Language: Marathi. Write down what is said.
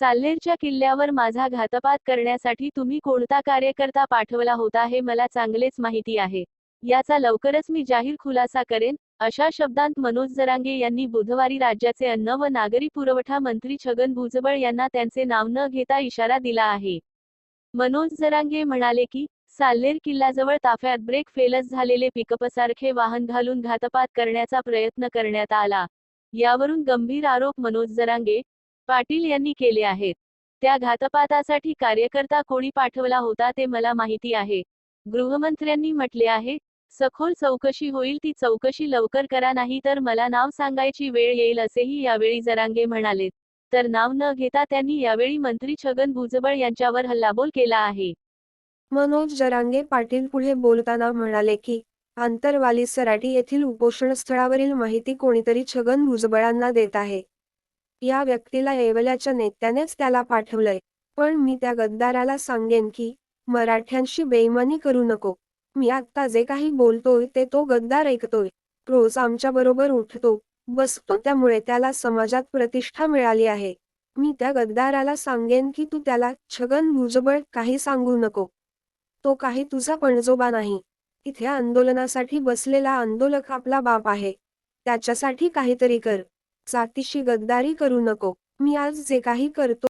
साल्हेरच्या किल्ल्यावर माझा घातपात करण्यासाठी तुम्ही कोणता कार्यकर्ता पाठवला होता हे मला चांगलेच माहिती आहे. याचा लवकरच मी जाहीर खुलासा करेन अशा शब्दांत मनोज जरांगे यांनी बुधवारी राज्याचे अन्न व नागरी पुरवठा मंत्री छगन भुजबळ यांना त्यांचे नाव न घेता इशारा दिला आहे. मनोज जरांगे म्हणाले की साल्हेर किल्ल्याजवळ ताफ्यात ब्रेक फेलच झालेले पिकअपसारखे वाहन घालून घातपात करण्याचा प्रयत्न करण्यात आला. यावरून गंभीर आरोप मनोज जरांगे पाटील यांनी केले आहेत. त्या घातपातासाठी कार्यकर्ता कोणी पाठवला होता ते मला माहिती आहे. गृहमंत्र्यांनी म्हटले आहे सखोल चौकशी होईल ती चौकशी लवकर करा नाही तर मला नाव सांगायची वेळ येईल असेही यावेळी जरांगे म्हणाले. तर नाव न घेता त्यांनी यावेळी मंत्री छगन भुजबळ यांच्यावर हल्लाबोल केला आहे. मनोज जरांगे पाटील पुढे बोलताना म्हणाले की आंतरवाली सराटी येथील उपोषण स्थळावरील माहिती कोणीतरी छगन भुजबळांना देत आहे. या व्यक्तीला येवल्याच्या नेत्यानेच त्याला पाठवलंय. पण मी त्या गद्दाराला सांगेन की मराठ्यांशी बेईमानी करू नको. मी आत्ता जे काही बोलतोय ते तो गद्दार ऐकतोय. रोज आमच्या बरोबर उठतो बसतो त्यामुळे त्याला समाजात प्रतिष्ठा मिळाली आहे. मी त्या गद्दाराला सांगेन की तू त्याला छगन भुजबळ काही सांगू नको. तो काही तुझा पणजोबा नाही. इथे आंदोलनासाठी बसलेला आंदोलक आपला बाप आहे. त्याच्यासाठी काहीतरी कर. जातीशी गद्दारी करू नको. मी आज जे काही करतो